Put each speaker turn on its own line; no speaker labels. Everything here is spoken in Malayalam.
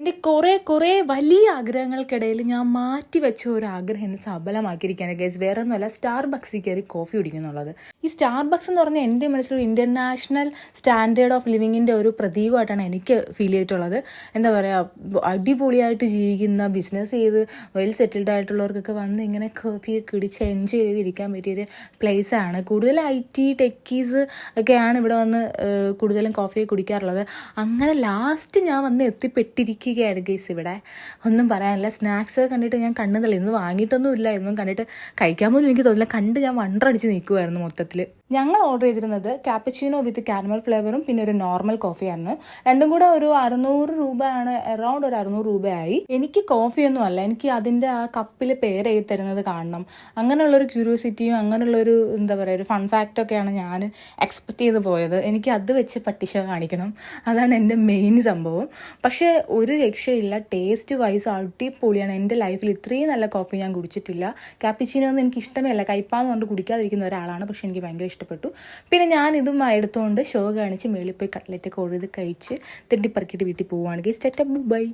എന്റെ കുറേ കുറേ വലിയ ആഗ്രഹങ്ങൾക്കിടയിൽ ഞാൻ മാറ്റി വെച്ച ഒരു ആഗ്രഹം ഇന്ന് സഫലമാക്കിയിരിക്കുകയാണ് ഗൈസ് വേറെ ഒന്നുമല്ല സ്റ്റാർ ബക്സിൽ കയറി കോഫി കുടിക്കുന്നുള്ളത്. ഈ സ്റ്റാർ ബക്സ് എന്ന് പറഞ്ഞാൽ എന്റെ മനസ്സിലൊരു ഇന്റർനാഷണൽ സ്റ്റാൻഡേർഡ് ഓഫ് ലിവിങ്ങിന്റെ ഒരു പ്രതീകമായിട്ടാണ് എനിക്ക് ഫീൽ ചെയ്തിട്ടുള്ളത്. എന്താ പറയുക അടിപൊളിയായിട്ട് ജീവിക്കുന്ന ബിസിനസ് ചെയ്ത് വെൽ സെറ്റിൽഡ് ആയിട്ടുള്ളവർക്കൊക്കെ വന്ന് ഇങ്ങനെ കോഫിയൊക്കെ കുടിച്ച് എൻജോയ് ചെയ്തിരിക്കാൻ പറ്റിയൊരു ആണ്. കൂടുതൽ ഐ ടി ടെക്കീസ് ഒക്കെയാണ് ഇവിടെ വന്ന് കൂടുതലും കോഫിയൊക്കെ കുടിക്കാറുള്ളത്. അങ്ങനെ ലാസ്റ്റ് ഞാൻ വന്ന് എത്തിപ്പെട്ടിരിക്കുകയാണ് ഗൈസ് ഇവിടെ. ഒന്നും പറയാനില്ല. സ്നാക്സ് കണ്ടിട്ട് ഞാൻ കണ്ണു തള്ളി. ഇന്ന് വാങ്ങിയിട്ടൊന്നും ഇല്ല. ഇന്നും കണ്ടിട്ട് കഴിക്കാൻ പോലും എനിക്ക് തോന്നില്ല. കണ്ട് ഞാൻ വണ്ടടിച്ച് നിൽക്കുമായിരുന്നു മൊത്തത്തിൽ ഞങ്ങൾ ഓർഡർ ചെയ്തിരുന്നത് കാപ്പച്ചീനോ വിത്ത് കാരമൽ ഫ്ലേവറും പിന്നെ ഒരു നോർമൽ കോഫിയായിരുന്നു രണ്ടും കൂടെ ഒരു അറുന്നൂറ് രൂപയാണ്. അറൗണ്ട് ഒരു അറുന്നൂറ് രൂപയായി. എനിക്ക് കോഫിയൊന്നും അല്ല. എനിക്ക് അതിന്റെ ആ കപ്പിൽ പേര് എഴുതി തരുന്നത് കാണണം. അങ്ങനെയുള്ളൊരു ക്യൂരിയോസിറ്റിയും അങ്ങനെയുള്ളൊരു എന്താ പറയുക ഒരു ഫൺ ഫാക്റ്റൊക്കെയാണ് ഞാൻ എക്സ്പെക്ട് ചെയ്ത് പോയത്. എനിക്ക് അത് വെച്ച് പട്ടിഷ കാണിക്കണം. അതാണ് എന്റെ മെയിൻ സംഭവം. പക്ഷേ ഒരു രക്ഷയില്ല. ടേസ്റ്റ് വൈസ് അടിപൊളിയാണ്. എന്റെ ലൈഫിൽ ഇത്രയും നല്ല കോഫി ഞാൻ കുടിച്ചിട്ടില്ല. കാപ്പിച്ചിനോ എനിക്ക് ഇഷ്ടമല്ല കയ്പാന്ന് പറഞ്ഞിട്ട് കുടിക്കാതിരിക്കുന്ന ഒരാളാണ്. പക്ഷെ എനിക്ക് ഭയങ്കര ഇഷ്ടപ്പെട്ടു. പിന്നെ ഞാൻ ഇതും എടുത്തുകൊണ്ട് ഷോ കാണിച്ച് മേളിൽ പോയി കട്ട്ലറ്റ് ഒക്കെ ചെയ്ത് കഴിച്ച് തെണ്ടിപ്പറക്കിയിട്ട് വീട്ടിൽ പോവുകയാണെങ്കിൽ സ്റ്റെറ്റപ്പ് ബൈ